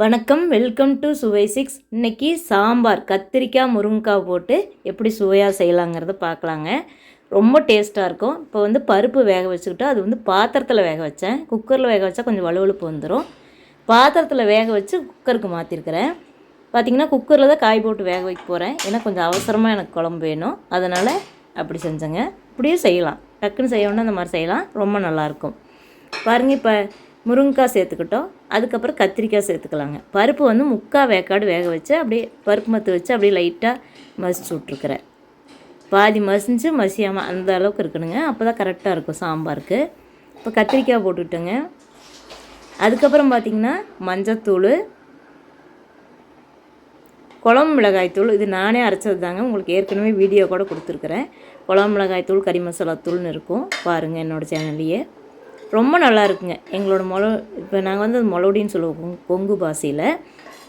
வணக்கம் welcome to சுவை six இன்றைக்கி சாம்பார் கத்திரிக்காய் முருங்கைக்காய் போட்டு எப்படி சுவையாக செய்யலாங்கிறத பார்க்கலாங்க. ரொம்ப டேஸ்ட்டாக இருக்கும். இப்போ வந்து பருப்பு வேக வச்சுக்கிட்டு அது வந்து பாத்திரத்தில் வேக வச்சேன். குக்கரில் வேக வச்சா கொஞ்சம் வலுவழுப்பு வந்துடும் பாத்திரத்தில் வேக வச்சு குக்கருக்கு மாற்றிருக்கிறேன் பார்த்திங்கன்னா குக்கரில் தான் காய் போட்டு வேக வைக்க போகிறேன் ஏன்னா கொஞ்சம் அவசரமாக எனக்கு குழம்பு வேணும். அதனால் அப்படி செஞ்சேங்க. இப்படியும் செய்யலாம். டக்குன்னு செய்யணும்னா அந்த மாதிரி செய்யலாம். ரொம்ப நல்லாயிருக்கும் பாருங்கள் இப்போ முருங்கைக்காய் சேர்த்துக்கிட்டோம். அதுக்கப்புறம் கத்திரிக்காய் சேர்த்துக்கலாங்க. பருப்பு வந்து முக்கால் வேக்காடு வேக வச்சு அப்படியே பருப்பு மத்து வச்சு அப்படியே லைட்டாக மசிச்சு விட்ருக்குறேன் பாதி மசிஞ்சு மசியாமல் அந்த அளவுக்கு இருக்கணுங்க. அப்போ தான் கரெக்டாக இருக்கும் சாம்பாருக்கு. இப்போ கத்திரிக்காய் போட்டுவிட்டேங்க அதுக்கப்புறம் பார்த்திங்கன்னா மஞ்சத்தூள் குழம்பு மிளகாய்த்தூள் இது நானே அரைச்சது தாங்க. உங்களுக்கு ஏற்கனவே வீடியோ கூட கொடுத்துருக்குறேன். குழம்பு மிளகாய்த்தூள் கறி மசாலா தூள்னு இருக்கும். பாருங்கள் என்னோடய சேனல்லையே ரொம்ப நல்லா இருக்குங்க. எங்களோட மொள இப்போ நாங்கள் வந்து மொளவுடின்னு சொல்லுவோம் கொங் கொங்கு பாஷையில்.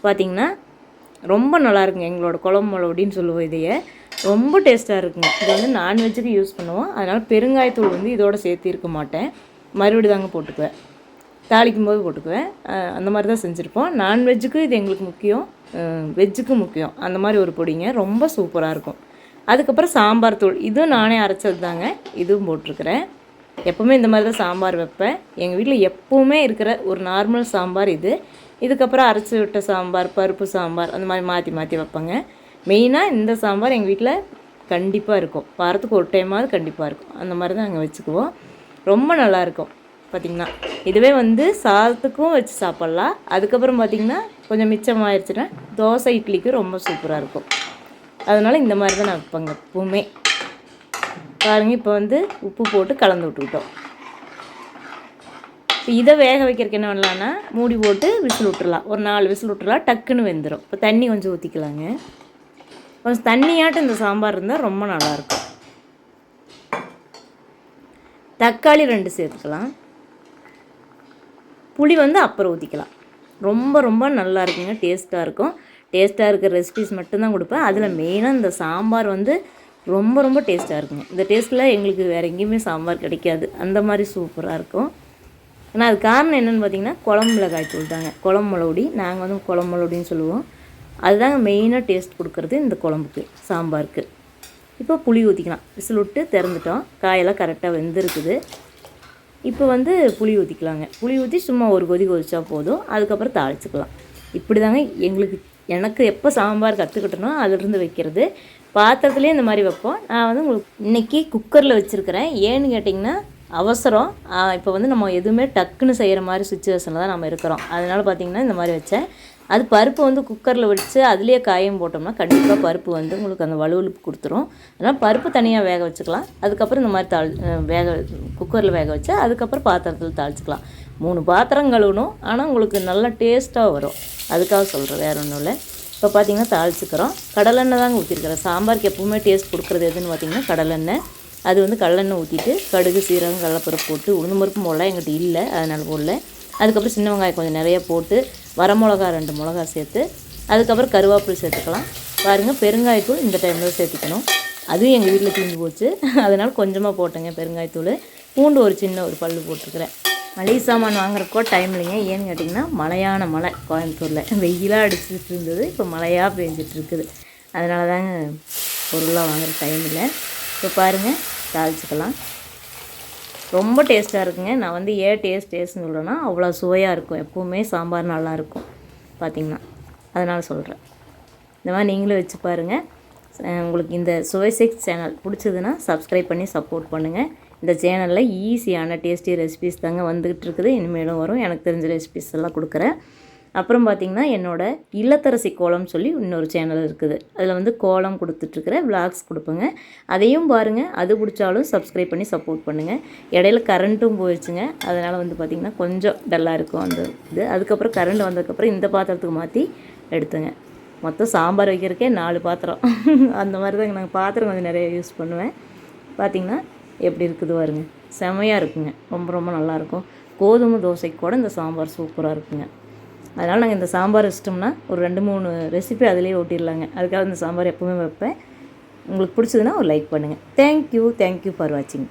பார்த்திங்கன்னா ரொம்ப நல்லா இருக்குங்க எங்களோட குழம்பு மொளவுடின்னு சொல்லுவோம் இதையே. ரொம்ப டேஸ்ட்டாக இருக்குங்க. இது வந்து நான்வெஜ்ஜுக்கு யூஸ் பண்ணுவோம். அதனால் பெருங்காயத்தூள் வந்து இதோட சேர்த்து இருக்க மாட்டேன். மறுபடி தாங்க போட்டுக்குவேன். தாளிக்கும் போது போட்டுக்குவேன். அந்த மாதிரி தான் செஞ்சுருப்போம். நான்வெஜ்ஜுக்கு இது எங்களுக்கு முக்கியம். வெஜ்ஜுக்கு முக்கியம். அந்த மாதிரி ஒரு பொடிங்க. ரொம்ப சூப்பராக இருக்கும். அதுக்கப்புறம் சாம்பார் தூள். இதுவும் நானே அரைச்சது தாங்க இதுவும் போட்டிருக்கிறேன். எப்போவுமே இந்த மாதிரி தான் சாம்பார் வைப்பேன். எங்கள் வீட்டில் எப்போவுமே இருக்கிற ஒரு நார்மல் சாம்பார் இது. இதுக்கப்புறம் அரைச்சி விட்ட சாம்பார் பருப்பு சாம்பார் அந்த மாதிரி மாற்றி மாற்றி வைப்பேங்க. மெயினாக இந்த சாம்பார் எங்கள் வீட்டில் கண்டிப்பாக இருக்கும். வாரத்துக்கு ஒரு டைமாவது கண்டிப்பாக இருக்கும். அந்த மாதிரி தான் நாங்கள் வச்சுக்குவோம். ரொம்ப நல்லாயிருக்கும் பார்த்திங்கன்னா இதுவே வந்து சாதத்துக்கும் வச்சு சாப்பிட்லாம். அதுக்கப்புறம் பார்த்திங்கன்னா கொஞ்சம் மிச்சம் ஆயிடுச்சுன்னா தோசை இட்லிக்கு ரொம்ப சூப்பராக இருக்கும். அதனால் இந்த மாதிரி தான் நான் வைப்பேங்க எப்பவுமே. பாருங்கள் இப்போ வந்து உப்பு போட்டு கலந்து விட்டுக்கிட்டோம். இப்போ இதை வேக வைக்கிறதுக்கு என்ன பண்ணலான்னா மூடி போட்டு விசில் விட்டுறலாம். ஒரு நாலு விசில் விட்டுறலாம் டக்குன்னு வெந்துடும் இப்போ தண்ணி கொஞ்சம் ஊற்றிக்கலாங்க கொஞ்சம் தண்ணியாட்டம் இந்த சாம்பார் இருந்தால் ரொம்ப நல்லாயிருக்கும். தக்காளி ரெண்டு சேர்த்துக்கலாம். புளி வந்து அப்புறம் ஊற்றிக்கலாம் ரொம்ப ரொம்ப நல்லா இருக்குங்க டேஸ்ட்டாக இருக்கும். டேஸ்ட்டாக இருக்கிற ரெசிபிஸ் மட்டும்தான் கொடுப்பேன். அதில் மெயினாக இந்த சாம்பார் வந்து ரொம்ப ரொம்ப டேஸ்ட்டாக இருக்குங்க இந்த டேஸ்ட்டில் எங்களுக்கு வேறு எங்கேயுமே சாம்பார் கிடைக்காது. அந்த மாதிரி சூப்பராக இருக்கும். ஆனால் அது காரணம் என்னென்னு பார்த்தீங்கன்னா குழம்பு மிளகாய் தூள் தாங்க. குழம்பு மிளகுடி நாங்கள் வந்து குழம்பு மிளகுடின்னு சொல்லுவோம். அதுதாங்க மெயினாக டேஸ்ட் கொடுக்குறது இந்த குழம்புக்கு சாம்பாருக்கு. இப்போ புளி ஊற்றிக்கலாம் விசில் விட்டு திறந்துட்டோம். காயெல்லாம் கரெக்டாக வெந்திருக்குது. இப்போ வந்து புளி ஊற்றிக்கலாங்க புளி ஊற்றி சும்மா ஒரு கொதி கொதிச்சா போதும். அதுக்கப்புறம் தாளிச்சுக்கலாம். இப்படி தாங்க எங்களுக்கு எனக்கு எப்போ சாம்பார் கற்றுக்கிட்டனோ அதிலிருந்து வைக்கிறது. பாத்திரத்துலேயே இந்த மாதிரி வைப்போம். நான் வந்து உங்களுக்கு இன்றைக்கி குக்கரில் வச்சுருக்கிறேன். ஏன்னு கேட்டிங்கன்னா அவசரம். இப்போ வந்து நம்ம எதுவுமே டக்குன்னு செய்கிற மாதிரி சுச்சுவேஷனில் தான் நம்ம இருக்கிறோம். அதனால் பார்த்திங்கன்னா இந்த மாதிரி வச்சேன். அது பருப்பு வந்து குக்கரில் வச்சு அதுலேயே காயம் போட்டோம்னா கண்டிப்பாக பருப்பு வந்து உங்களுக்கு அந்த வலுவலுப்பு கொடுத்துரும். அதனால் பருப்பு தனியாக வேக வச்சுக்கலாம். அதுக்கப்புறம் இந்த மாதிரி தாள் வேக குக்கரில் வேக வச்சு அதுக்கப்புறம் பாத்திரத்தில் தாளிச்சிக்கலாம். மூணு பாத்திரம் கழுவணும். ஆனால் உங்களுக்கு நல்லா டேஸ்ட்டாக வரும். அதுக்காக சொல்கிறேன் வேறு ஒன்றும் இல்லை. இப்போ பார்த்தீங்கன்னா தாளிச்சுக்கிறோம். கடலெண்ணெய் தாங்க ஊற்றிருக்கிறேன் சாம்பாருக்கு எப்பவுமே டேஸ்ட் கொடுக்குறது எதுன்னு பார்த்திங்கன்னா கடலெண்ணெய் அது வந்து கடலெண்ணெய் ஊற்றிட்டு கடுகு சீரகம் கடலப்பருப்பு போட்டு உளுந்து பருப்பு மிளகா எங்கிட்ட இல்லை. அதனால் போடல. அதுக்கப்புறம் சின்ன வெங்காயம் கொஞ்சம் நிறைய போட்டு வர மிளகா ரெண்டு மிளகா சேர்த்து அதுக்கப்புறம் கருவேப்பிலை சேர்த்துக்கலாம். பாருங்கள் பெருங்காயத்தூள் இந்த டைமில் சேர்த்துக்கணும். அதுவும் எங்கள் வீட்டில் தீந்து போச்சு. அதனால் கொஞ்சமாக போட்டேங்க பெருங்காயத்தூள். பூண்டு ஒரு சின்ன ஒரு பல் போட்டிருக்கிறேன். மளிகை சாமான் வாங்குறக்கோ டைம் இல்லைங்க. ஏன்னு கேட்டிங்கன்னா மழையான மழை கோயம்புத்தூரில். வெயிலாக அடிச்சுட்டு இருந்தது. இப்போ மழையாக பெஞ்சிட்ருக்குது அதனால தாங்க பொருளாக வாங்குற டைம் இல்லை. இப்போ பாருங்கள் தாளிச்சிக்கலாம். ரொம்ப டேஸ்ட்டாக இருக்குங்க. நான் வந்து ஏன் டேஸ்ட் டேஸ்ட்னு சொல்கிறேன்னா அவ்வளோ சுவையாக இருக்கும். எப்போவுமே சாம்பார் நல்லாயிருக்கும் பார்த்திங்கன்னா அதனால் சொல்கிறேன் இந்த மாதிரி நீங்களும் வச்சு பாருங்கள் உங்களுக்கு இந்த சுவைசெக்ஸ் சேனல் பிடிச்சதுன்னா சப்ஸ்கிரைப் பண்ணி சப்போர்ட் பண்ணுங்கள் இந்த சேனலில் ஈஸியான டேஸ்டி ரெசிபிஸ் தாங்க வந்துக்கிட்டு இருக்குது. இனிமேலும் வரும். எனக்கு தெரிஞ்ச ரெசிபிஸ் எல்லாம் கொடுக்குறேன். அப்புறம் பார்த்திங்கன்னா என்னோடய இல்லத்தரசி கோலம் சொல்லி இன்னொரு சேனல் இருக்குது. அதில் வந்து கோலம் கொடுத்துட்ருக்குறேன் விளாக்ஸ் கொடுப்பேங்க. அதையும் பாருங்கள் அது பிடிச்சாலும் சப்ஸ்கிரைப் பண்ணி சப்போர்ட் பண்ணுங்கள் இடையில கரண்ட்டும் போயிடுச்சுங்க. அதனால் வந்து பார்த்திங்கன்னா கொஞ்சம் டல்லாக இருக்கும் அந்த இது. அதுக்கப்புறம் கரண்ட் வந்ததுக்கப்புறம் இந்த பாத்திரத்துக்கு மாற்றி எடுத்துங்க. மொத்தம் சாம்பார் வைக்கிறக்கே நாலு பாத்திரம். அந்த மாதிரி தாங்க நாங்கள் பாத்திரம் கொஞ்சம் நிறைய யூஸ் பண்ணுவேன். பார்த்திங்கன்னா எப்படி இருக்குது பாருங்க. செமையாக இருக்குங்க. ரொம்ப ரொம்ப நல்லாயிருக்கும் கோதுமை தோசைக்கு கூட இந்த சாம்பார் சூப்பராக இருக்குங்க. அதனால் நாங்கள் இந்த சாம்பார் வச்சிட்டோம்னா ஒரு ரெண்டு மூணு ரெசிபி அதிலே ஓட்டிடலாங்க. அதுக்காக இந்த சாம்பார் எப்போவுமே வைப்பேன். உங்களுக்கு பிடிச்சதுன்னா ஒரு லைக் பண்ணுங்கள் தேங்க்யூ தேங்க்யூ ஃபார் வாட்சிங்